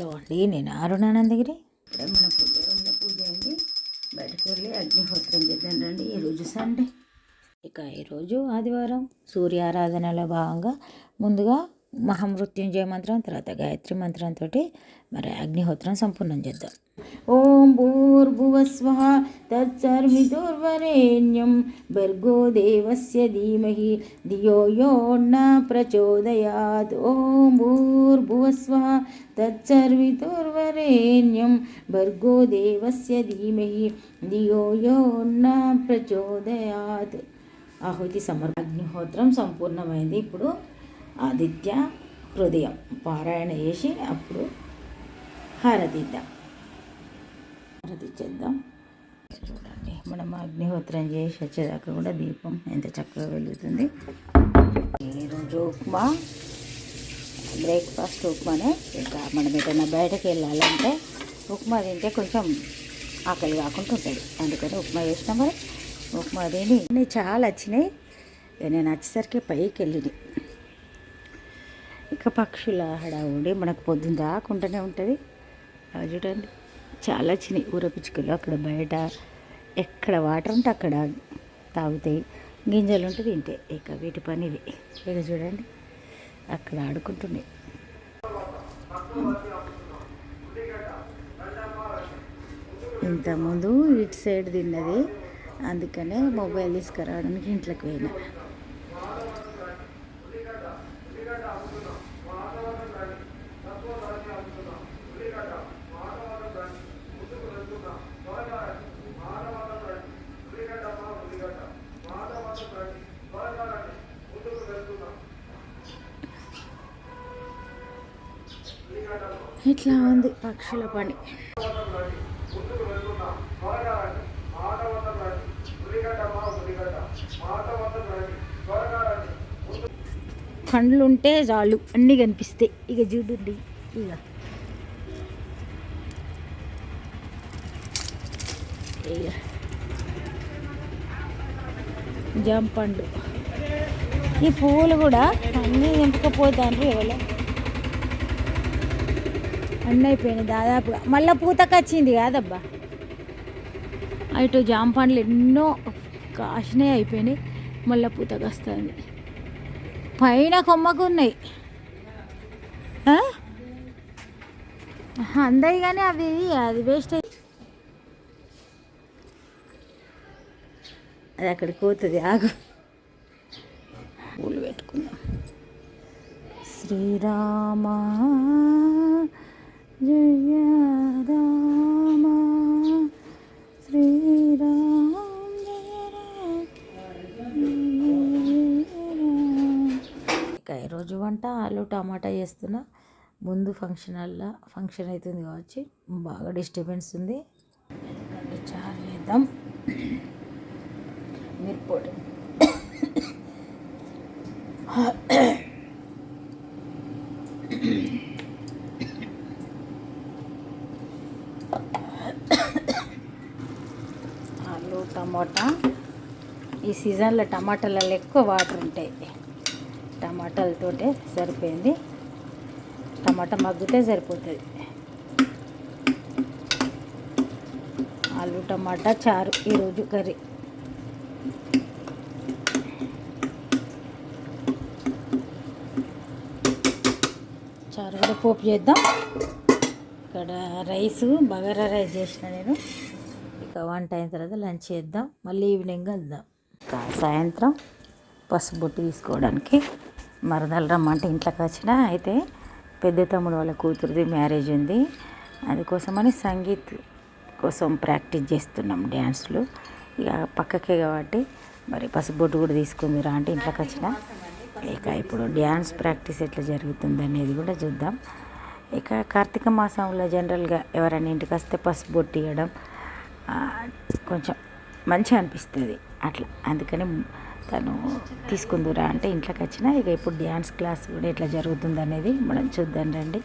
నమస్కారాంజలి నేను అరుణానందగిరి. ఇప్పుడే మన పూజ రూమ్లో పూజ అయింది. బయటకు వెళ్ళి అగ్నిహోత్రం చేద్దాం రండి. ఈరోజు సండే. ఇక ఈరోజు ఆదివారం సూర్యారాధనలో భాగంగా ముందుగా మహామృత్యుంజయ మంత్రం తర్వాత గాయత్రి మంత్రంతో మరి అగ్నిహోత్రం సంపూర్ణం చేద్దాం. ఓం భూర్భువస్వ తత్సర్విదుర్వరేణ్యం భర్గో దేవస్య ధీమహి ధియో యో న ప్రచోదయాత్. ఓం భూర్భువస్వ తత్సర్విదుర్వరేణ్యం భర్గో దేవస్య ధీమహి ధియో యో న ప్రచోదయాత్ ఆహుతి సమర్ అగ్నిహోత్రం సంపూర్ణమైంది ఇప్పుడు ఆదిత్య హృదయం పారాయణ చేసి అప్పుడు హారతిద్దాం హారతి చేద్దాం చూడండి మనం అగ్నిహోత్రం చేసి వచ్చేదాకా కూడా దీపం ఎంత చక్కగా వెలుగుతుంది. ఈరోజు ఉప్మా బ్రేక్ఫాస్ట్ ఉప్మానే ఇంకా మనం ఏదైనా బయటకు వెళ్ళాలంటే ఉప్మా తింటే కొంచెం ఆకలి కాకుండా ఉంటుంది. అందుకని ఉప్మా చేసినా మరి. ఉప్మా తిని అన్నీ చాలా వచ్చినాయి. ఇక నేను వచ్చేసరికి పైకి వెళ్ళినాయి ఇక పక్షుల హడావుడి మనకు పొద్దున్న దాకుండానే ఉంటుంది. అవి చూడండి. చాలా వచ్చినాయి. ఊరపిచ్చుకలు అక్కడ బయట. ఎక్కడ వాటర్ ఉంటే అక్కడ తాగుతాయి. గింజలు ఉంటే తింటాయి ఇక వీటి పని ఇక చూడండి. అక్కడ ఆడుకుంటున్నాయి ఇంతకుముందు ఇటు సైడ్ తిన్నది. అందుకనే మొబైల్ తీసుకురావడానికి ఇంట్లోకి పోయినా. ఇట్లా ఉంది పక్షుల పని. పండ్లు ఉంటే చాలు అన్నీ కనిపిస్తాయి ఇక చూడండి ఇక. ఇక. జామ పండు ఈ పువ్వులు కూడా అన్నీ నింపకపోతాను ఎవరు? అన్నీ అయిపోయినాయి దాదాపుగా. మళ్ళీ పూతకు వచ్చింది కాదబ్బా. అటు జామ పండ్లు ఎన్నో కాసినాయి అయిపోయినాయి మళ్ళీ పూతకు వస్తుంది. పైన కొమ్మకు ఉన్నాయి. అందాయి కానీ అవి అది వేస్ట్ అయ్యి అది అక్కడికి పోతుంది ఆగు. పూలు పెట్టుకుందాం. శ్రీరామా జయ రామ శ్రీరామ ఇక ఈరోజు వంట ఆలు టమాటా చేస్తున్నా. ముందు ఫంక్షన్ వల్ల ఫంక్షన్ అవుతుంది కావచ్చు. బాగా డిస్టర్బెన్స్ ఉంది. చారు చేద్దాం. మిరపొడి. ఆలు టమాటా. ఈ సీజన్లో టమాటాలలో ఎక్కువ వాటర్ ఉంటాయి. టమాటాలతోటే సరిపోయింది. టమాటా మగ్గితే సరిపోతుంది. ఆలు టమాటా చారు ఈరోజు కర్రీ. చారు కూడా పోపు చేద్దాం. ఇక్కడ రైస్ బగారా రైస్ చేసిన నేను. వంట అయిన తర్వాత లంచ్ చేద్దాం. మళ్ళీ ఈవినింగ్ వెళ్దాం. సాయంత్రం పసుపు బొట్టు తీసుకోవడానికి మరదలు రమ్మంటే ఇంట్లోకి వచ్చిన అయితే పెద్ద తమ్ముడు వాళ్ళ కూతురుది మ్యారేజ్ ఉంది. అందుకోసమని సంగీత్ కోసం ప్రాక్టీస్ చేస్తున్నాం డ్యాన్స్లు. ఇక పక్కకే కాబట్టి మరి పసుపు బొట్టు కూడా తీసుకుంది రా అంటే ఇంట్లోకి వచ్చిన. ఇక ఇప్పుడు డ్యాన్స్ ప్రాక్టీస్ ఎట్లా జరుగుతుంది అనేది కూడా చూద్దాం. ఇక కార్తీక మాసంలో జనరల్గా ఎవరైనా ఇంటికి వస్తే పసుపు బొట్టు ఇవ్వడం కొంచెం మంచిగా అనిపిస్తుంది. అట్లా. అందుకని తను తీసుకుందురా అంటే ఇంట్లోకి వచ్చిన ఇక ఇప్పుడు డ్యాన్స్ క్లాస్ కూడా ఎట్లా జరుగుతుంది అనేది మనం చూద్దాం రండి.